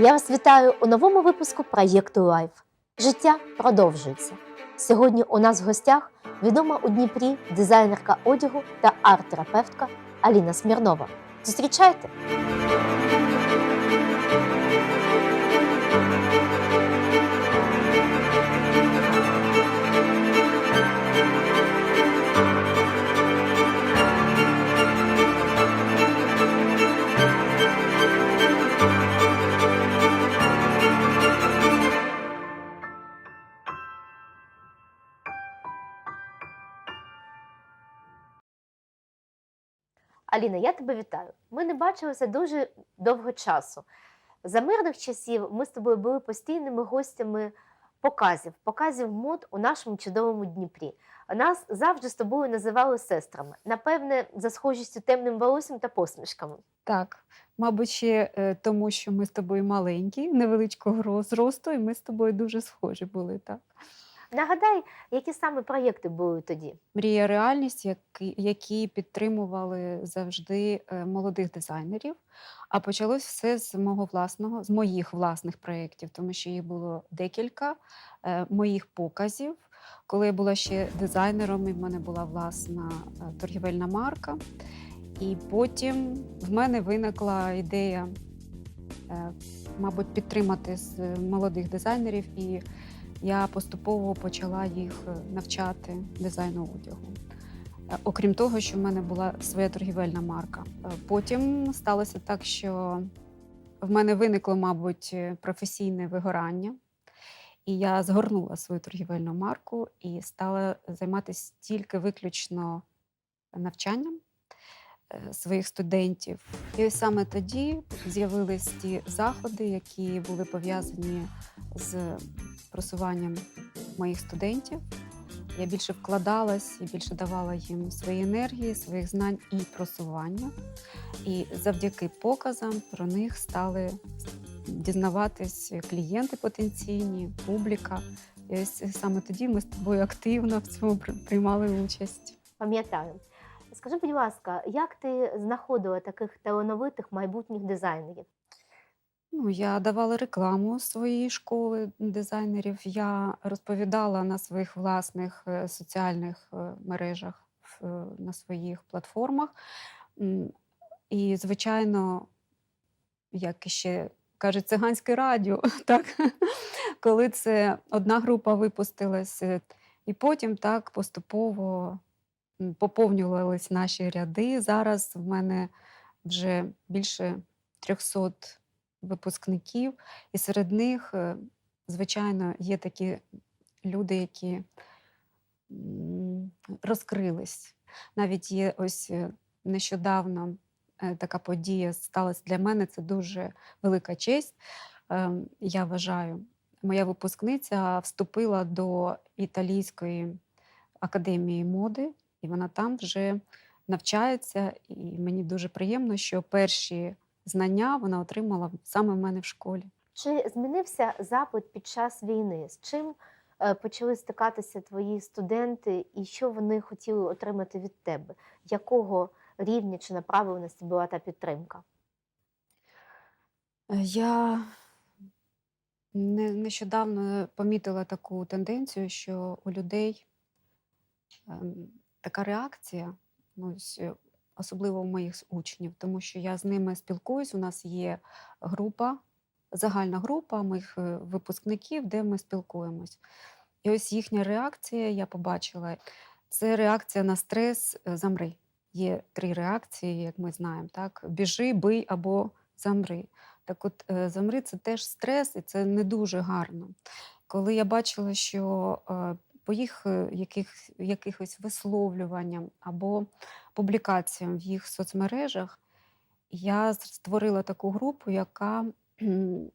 Я вас вітаю у новому випуску проєкту Лайф. Життя продовжується. Сьогодні у нас в гостях відома у Дніпрі дизайнерка одягу та арт-терапевтка Аліна Смірнова. Зустрічайте! Аліна, я тебе вітаю. Ми не бачилися дуже довго часу. За мирних часів ми з тобою були постійними гостями показів, показів мод у нашому чудовому Дніпрі. Нас завжди з тобою називали сестрами. Напевне, за схожістю темним волоссям та посмішками. Так, мабуть, ще е, тому, що ми з тобою маленькі, невеличкого ро- зросту, і ми з тобою дуже схожі були. Так. Нагадай, які саме проєкти були тоді? Мрія реальність, які, які підтримували завжди е, молодих дизайнерів. А почалось все з мого власного, з моїх власних проєктів, тому що їх було декілька е, моїх показів. Коли я була ще дизайнером, і в мене була власна е, торгівельна марка. І потім в мене виникла ідея, мабуть, підтримати з молодих дизайнерів, і я поступово почала їх е, навчати дизайну одягу. Е, Окрім того, що в мене була своя торгівельна марка. Е, Потім сталося так, що в мене виникло, мабуть, професійне вигорання, і я згорнула свою торгівельну марку і стала займатися тільки виключно навчанням своїх студентів. І ось саме тоді з'явились ті заходи, які були пов'язані з просуванням моїх студентів. Я більше вкладалась і більше давала їм свої енергії, своїх знань і просування. І завдяки показам про них стали дізнаватись клієнти потенційні, публіка. І ось саме тоді ми з тобою активно в цьому приймали участь. Пам'ятаю. Скажи, будь ласка, як ти знаходила таких талановитих майбутніх дизайнерів? Ну, я давала рекламу своєї школи дизайнерів. Я розповідала на своїх власних е, соціальних е, мережах, е, на своїх платформах. І, звичайно, як ще кажуть, циганське радіо, так? коли це одна група випустилась, і потім так поступово м, поповнювались наші ряди. Зараз в мене вже більше 300 випускників, і серед них, е, звичайно, є такі люди, які розкрились. Навіть є ось е, нещодавно е, така подія сталася для мене. Це дуже велика честь. Ем, Я вважаю, моя випускниця вступила до італійської академії моди, і вона там вже навчається. І мені дуже приємно, що перші знання вона отримала саме в мене в школі. Чи змінився запит під час війни? З чим е, почали стикатися твої студенти, і що вони хотіли отримати від тебе? Якого рівня чи направленості була та підтримка? Е, Я не, нещодавно помітила таку тенденцію, що у людей ем, така реакція, ну, ось, е, особливо у моїх учнів, тому що я з ними спілкуюсь. У нас є група, загальна група моїх е, випускників, де ми спілкуємось. І ось їхня реакція, я побачила, це реакція на стрес е, замри. Є три реакції, як ми знаємо: так? біжи, бий або замри. Так от замри це теж стрес, і це не дуже гарно. Коли я бачила, що по їх е, яких, якихось висловлюванням або публікаціям в їх соцмережах, я створила таку групу, яка е,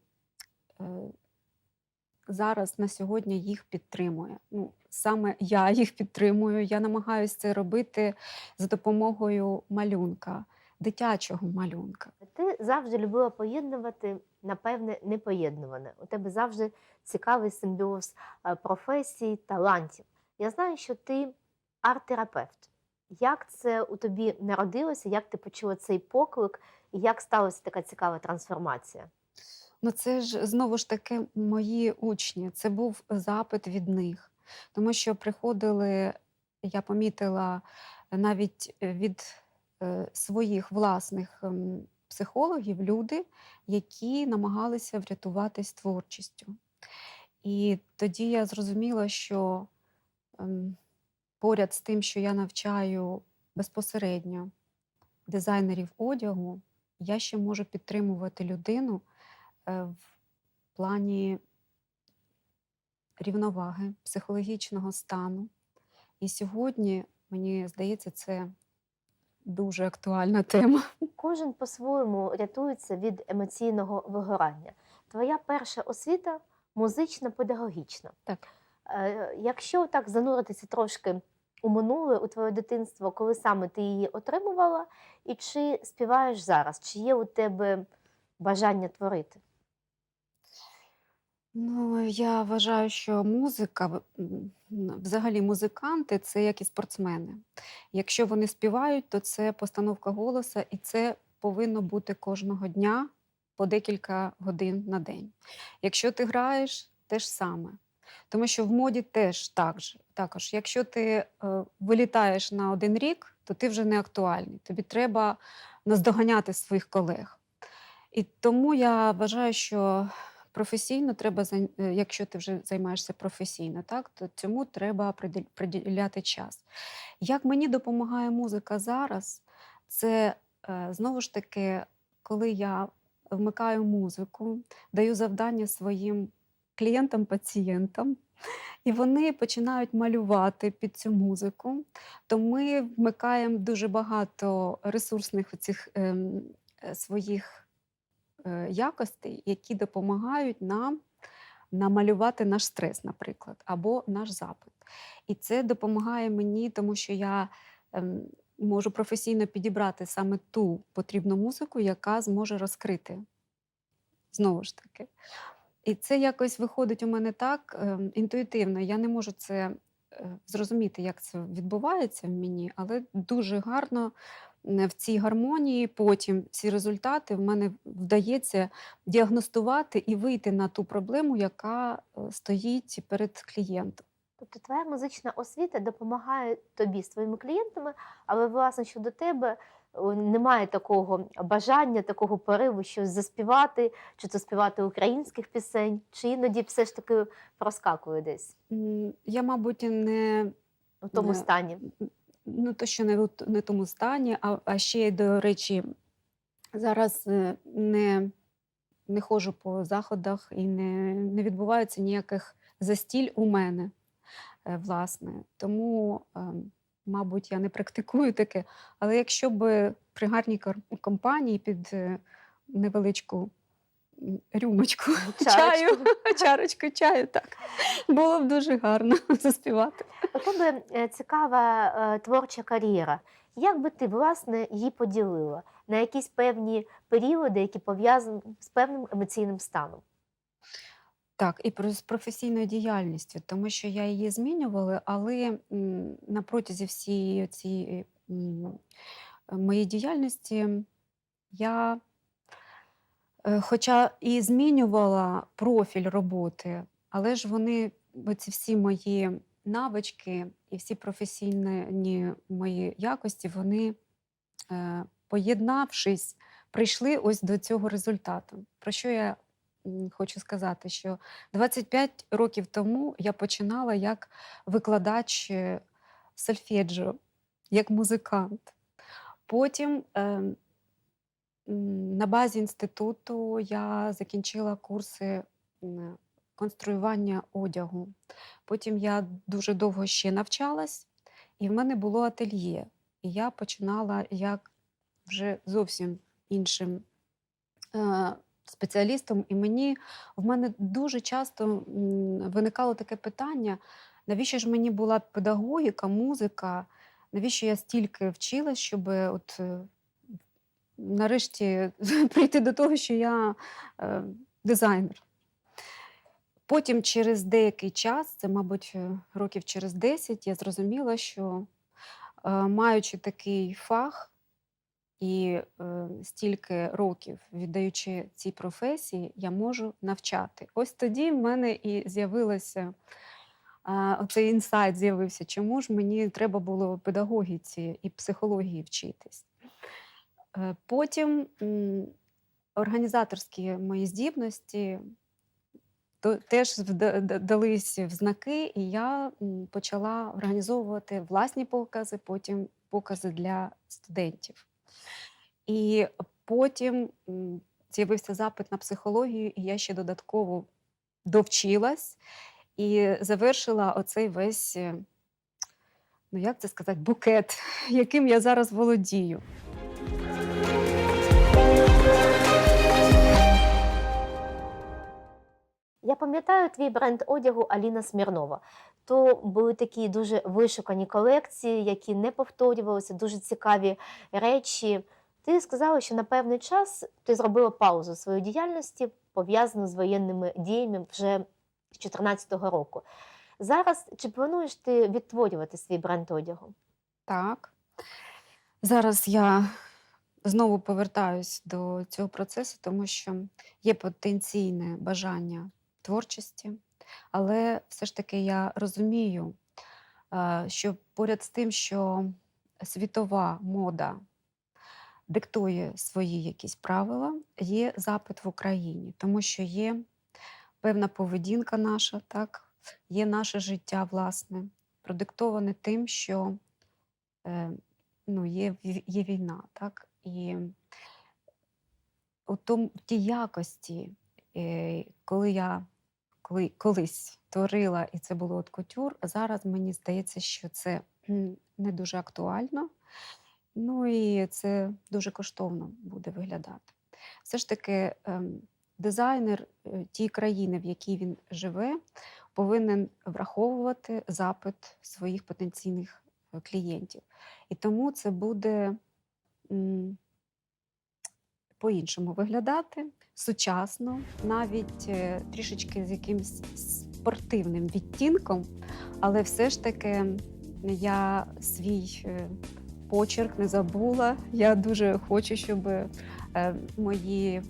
зараз на сьогодні їх підтримує. Ну, саме я їх підтримую. Я намагаюся це робити за допомогою малюнка, дитячого малюнка. Ти завжди любила поєднувати, напевне, непоєднуване. У тебе завжди цікавий симбіоз е, професій, талантів. Я знаю, що ти арт-терапевт. Як це у тобі народилося, як ти почула цей поклик, і як сталася така цікава трансформація? Ну, це ж знову ж таки мої учні. Це був запит від них. Тому що приходили, я помітила навіть е, від е, своїх власних ем, психологів люди, які намагалися врятуватись творчістю. І тоді я зрозуміла, що ем, поряд з тим, що я навчаю безпосередньо дизайнерів одягу, я ще можу підтримувати людину е, в плані рівноваги, психологічного стану. І сьогодні, мені здається, це дуже актуальна тема. Кожен по-своєму рятується від емоційного вигорання. Твоя перша освіта музично-педагогічна. Так. Е, Якщо так зануритися трошки у минуле, у твоє дитинство, коли саме ти її отримувала, і чи співаєш зараз? Чи є у тебе бажання творити? Ну, я вважаю, що музика, взагалі музиканти це як і спортсмени. Якщо вони співають, то це постановка голоса, і це повинно бути кожного дня по декілька годин на день. Якщо ти граєш, те ж саме. Тому що в моді теж так же, також. Якщо ти е, вилітаєш на один рік, то ти вже не актуальний. Тобі треба наздоганяти своїх колег. І тому я вважаю, що професійно треба, е, якщо ти вже займаєшся професійно, так, то цьому треба приділ- приділяти час. Як мені допомагає музика зараз, це е, знову ж таки, коли я вмикаю музику, даю завдання своїм клієнтам, пацієнтам, і вони починають малювати під цю музику, то ми вмикаємо дуже багато ресурсних цих ем, е, своїх якостей, які допомагають нам намалювати наш стрес, наприклад, або наш запит. І це допомагає мені, тому що я ем, можу професійно підібрати саме ту потрібну музику, яка зможе розкрити. Знову ж таки. І це якось виходить у мене так ем, інтуїтивно. Я не можу це е, зрозуміти, як це відбувається в мені, але дуже гарно в цій гармонії потім ці результати в мене вдається діагностувати і вийти на ту проблему, яка е, стоїть перед клієнтом. Тобто твоя музична освіта допомагає тобі з твоїми клієнтами, але власне щодо тебе немає такого бажання, такого пориву, щось заспівати, чи то співати українських пісень, чи іноді все ж таки проскакує десь Я, мабуть, не у тому Не. стані. Ну, то, що не в не тому стані, а, а ще й, до речі, зараз е, не, не ходжу по заходах і не, не відбувається ніяких застіль у мене, е, власне. Тому, ем, мабуть, я не практикую таке. Але якщо б при гарній компанії під е, невеличку рюмочку чаю, Чарочку. чаю, так, було б дуже гарно заспівати. У тебе е, цікава е, творча кар'єра. Як би ти власне її поділила на якісь певні періоди, які пов'язані з певним емоційним станом? Так, і про з професійною діяльністю, тому що я її змінювала, але на протязі всієї цієї моєї діяльності я, хоча і змінювала профіль роботи, але ж вони, ці всі мої навички і всі професійні мої якості, вони, е, поєднавшись, прийшли ось до цього результату. Про що я хочу сказати, що 25 років тому я починала як викладач е, сольфеджіо, як музикант. Потім е, м, на базі інституту я закінчила курси конструювання одягу. Потім я дуже довго ще навчалась, і в мене було ательє. І я починала як вже зовсім іншим е, спеціалістом, і мені в мене дуже часто виникало таке питання: навіщо ж мені була педагогіка, музика? Навіщо я стільки вчилась, щоб от е, нарешті прийти до того, що я е, дизайнер? Потім, через деякий час, це, мабуть, е, років через 10, я зрозуміла, що е, маючи такий фах, І е, стільки років віддаючи цій професії, я можу навчати. Ось тоді в мене і з'явилося а, оцей інсайт з'явився. Чому ж мені треба було педагогіці і психології вчитись? Е, Потім організаторські мої здібності теж дались в знаки, і я почала організовувати власні покази, потім покази для студентів. І потім з'явився запит на психологію, і я ще додатково довчилась і завершила оцей весь, е, ну як це сказати, букет, яким я зараз володію. Я пам'ятаю твій бренд одягу Аліна Смірнова. То були такі дуже вишукані колекції, які не повторювалися, дуже цікаві речі. Ти сказала, що на певний час ти зробила паузу в своїй діяльності, пов'язану з воєнними діями вже з 2014 року. Зараз чи плануєш ти відтворювати свій бренд одягу? Так. Зараз я знову повертаюсь до цього процесу, тому що є потенційне бажання творчості, але все ж таки я розумію, що поряд з тим, що світова мода диктує свої якісь правила, є запит в Україні, тому що є певна поведінка наша, так, є наше життя, власне, продиктоване тим, що е, ну, є, є війна, так? І у, тій якості, е, коли я коли, колись творила, і це було от кутюр, зараз мені здається, що це не дуже актуально. Ну і це дуже коштовно буде виглядати. Все ж таки, ем, дизайнер е, тієї країни, в якій він живе, повинен враховувати запит своїх потенційних е, клієнтів. І тому це буде по-іншому виглядати, сучасно, навіть е, трішечки з якимось спортивним відтінком, але все ж таки я свій е, почерк не забула. Я дуже хочу, щоб е, мої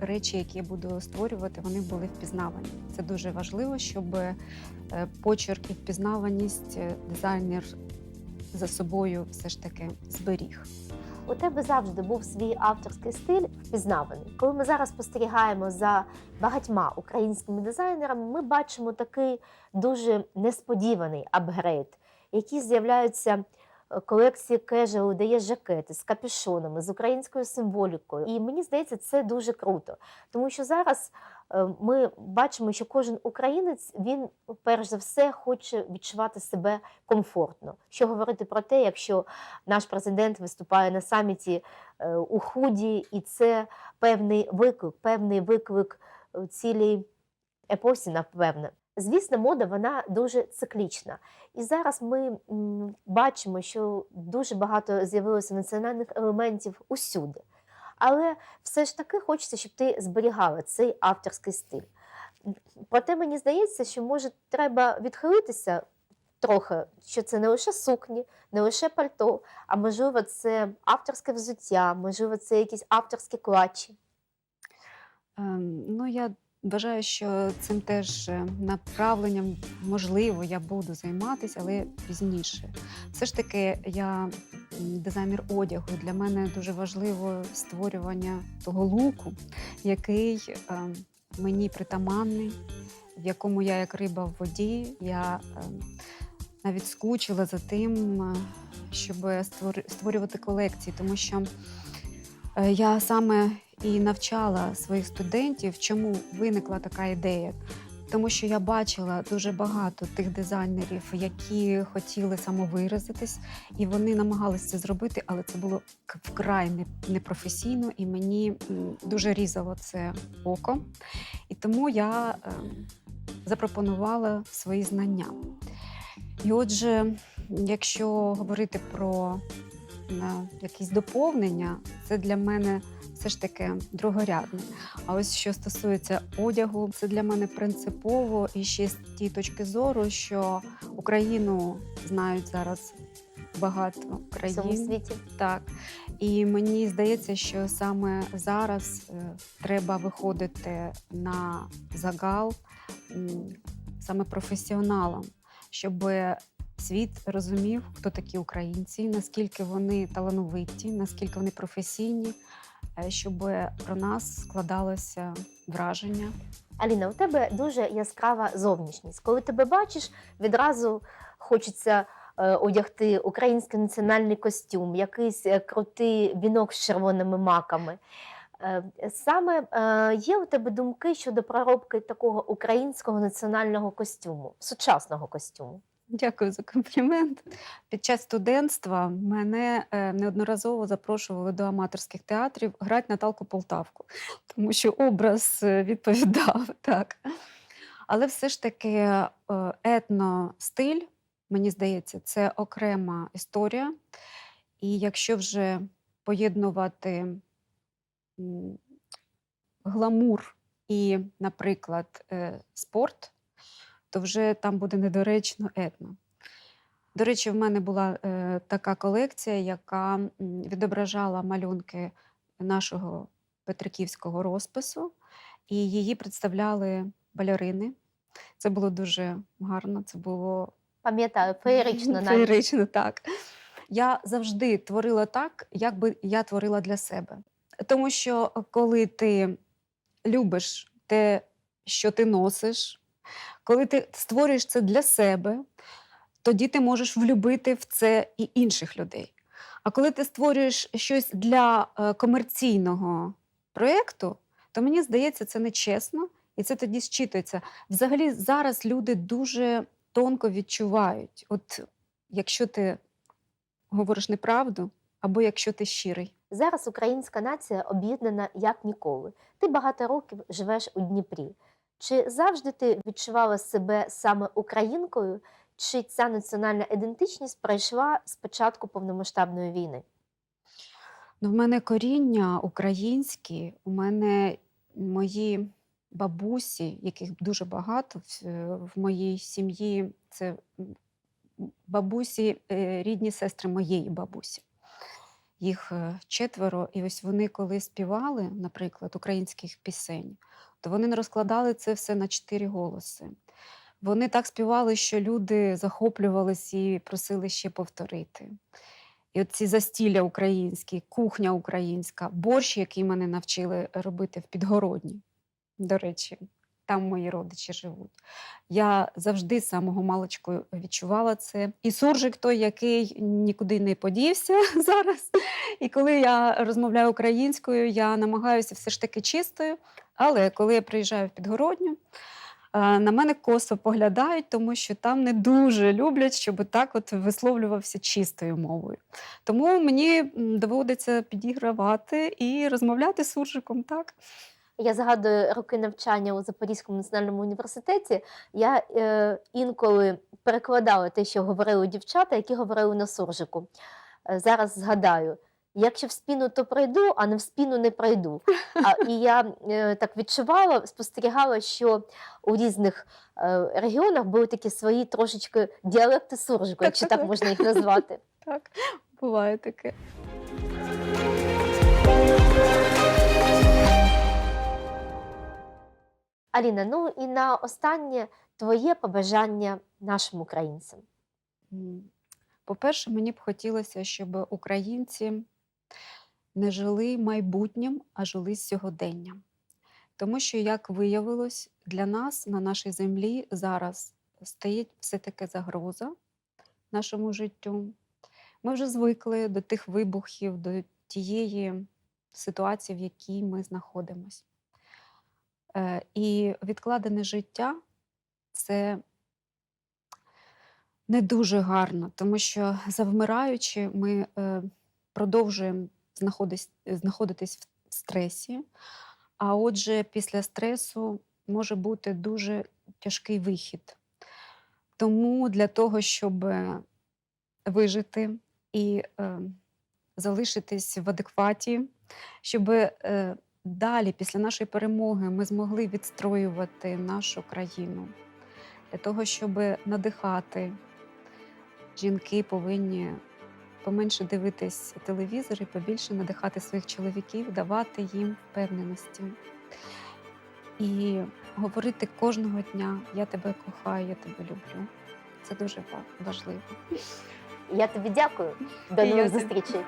речі, які я буду створювати, вони були впізнавані. Це дуже важливо, щоб почерк і впізнаваність дизайнер за собою все ж таки зберіг. У тебе завжди був свій авторський стиль впізнаваний. Коли ми зараз спостерігаємо за багатьма українськими дизайнерами, ми бачимо такий дуже несподіваний апгрейд, який з'являються колекції кежуалу, де є жакети з капюшонами, з українською символікою. І мені здається, це дуже круто, тому що зараз е, ми бачимо, що кожен українець він перш за все хоче відчувати себе комфортно. Що говорити про те, якщо наш президент виступає на саміті е, у худі, і це певний виклик, певний виклик е, цілій епосі, напевне. Звісно, мода вона дуже циклічна. І зараз ми бачимо, що дуже багато з'явилося національних елементів усюди. Але все ж таки хочеться, щоб ти зберігала цей авторський стиль. Проте мені здається, що може треба відхилитися трохи, що це не лише сукні, не лише пальто, а можливо, це авторське взуття, можливо, це якісь авторські клатчі. Ем, Ну, я вважаю, що цим теж е, направленням, можливо, я буду займатися, але пізніше. Все ж таки, я дизайнер одягу. Для мене дуже важливо створювання того луку, який ем, мені притаманний, в якому я як риба в воді. Я ем, навіть скучила за тим, е, щоб створювати колекції, тому що е, я саме і навчала своїх студентів, чому виникла така ідея. Тому що я бачила дуже багато тих дизайнерів, які хотіли самовиразитись, і вони намагалися це зробити, але це було вкрай непрофесійно, і мені дуже різало це око. І тому я ем, запропонувала свої знання. І отже, якщо говорити про е, якісь доповнення, це для мене все ж таки другорядне. А ось що стосується одягу, це для мене принципово і ще з тієї точки зору, що Україну знають зараз багато в країн. цьому світі. Так. І мені здається, що саме зараз е, треба виходити на загал саме професіоналам, щоб світ розумів, хто такі українці, наскільки вони талановиті, наскільки вони професійні, е, щоб про нас складалося враження. Аліна, у тебе дуже яскрава зовнішність. Коли тебе бачиш, відразу хочеться е, одягти український національний костюм, якийсь е, крутий вінок з червоними маками. Саме є у тебе думки щодо проробки такого українського національного костюму, сучасного костюму. Дякую за комплімент. Під час студентства мене е, неодноразово запрошували до аматорських театрів грати Наталку Полтавку, тому що образ е, відповідав так. Але все ж таки е, етностиль, мені здається, це окрема історія. І якщо вже поєднувати гламур і, наприклад, спорт, то вже там буде недоречно етно. До речі, в мене була е, така колекція, яка відображала малюнки нашого петриківського розпису, і її представляли балерини. Це було дуже гарно, це було Пам'ятаю, феєрично навіть. Феєрично, так. Я завжди творила так, як би я творила для себе. Тому що коли ти любиш те, що ти носиш, коли ти створюєш це для себе, тоді ти можеш влюбити в це і інших людей. А коли ти створюєш щось для е, комерційного проєкту, то мені здається, це нечесно, і це тоді зчитується. Взагалі, зараз люди дуже тонко відчувають, от якщо ти говориш неправду, або якщо ти щирий. Зараз українська нація об'єднана як ніколи. Ти багато років живеш у Дніпрі. Чи завжди ти відчувала себе саме українкою, чи ця національна ідентичність пройшла з початку повномасштабної війни? Ну, в мене коріння українські, у мене мої бабусі, яких дуже багато в, е, моїй сім'ї, це бабусі, е, рідні сестри моєї бабусі. Їх е, четверо, і ось вони, коли співали, наприклад, українських пісень, то вони не розкладали це все на чотири голоси. Вони так співали, що люди захоплювались і просили ще повторити. І от ці застілля українські, кухня українська, борщ, який мене навчили робити в Підгородні. До речі, там мої родичі живуть. Я завжди з самого маличку відчувала це. І суржик той, який нікуди не подівся зараз. І коли я розмовляю українською, я намагаюся все ж таки чистою. Але коли я приїжджаю в Підгородню, е, на мене косо поглядають, тому що там не дуже люблять, щоб так от висловлювався чистою мовою. Тому мені доводиться підігравати і розмовляти з суржиком так. Я згадую роки навчання у Запорізькому національному університеті. Я е, інколи перекладала те, що говорили дівчата, які говорили на суржику. Е, зараз згадаю. Якщо в спину, то пройду, а не в спину не пройду. А, і я е, так відчувала, спостерігала, що у різних е, регіонах були такі свої трошечки діалекти суржику, якщо Так-так-так. можна їх назвати. Так, буває таке. Аліна, ну і на останнє твоє побажання нашим українцям. По-перше, мені б хотілося, щоб українці не жили майбутнім, а жили сьогоденням. Тому що, як виявилось, для нас на нашій землі зараз стоїть все-таки загроза нашому життю. Ми вже звикли до тих вибухів, до тієї ситуації, в якій ми знаходимося. Е, І відкладене життя це не дуже гарно, тому що завмираючи, ми е, продовжуємо знаходитись в стресі. А отже, після стресу може бути дуже тяжкий вихід. Тому для того, щоб вижити і е, залишитись в адекваті, щоб далі, після нашої перемоги, ми змогли відстроювати нашу країну. Для того, щоб надихати, жінки повинні поменше дивитись телевізор і побільше надихати своїх чоловіків, давати їм впевненості. І говорити кожного дня: я тебе кохаю, я тебе люблю. Це дуже важливо. Я тобі дякую. До нових зустрічей.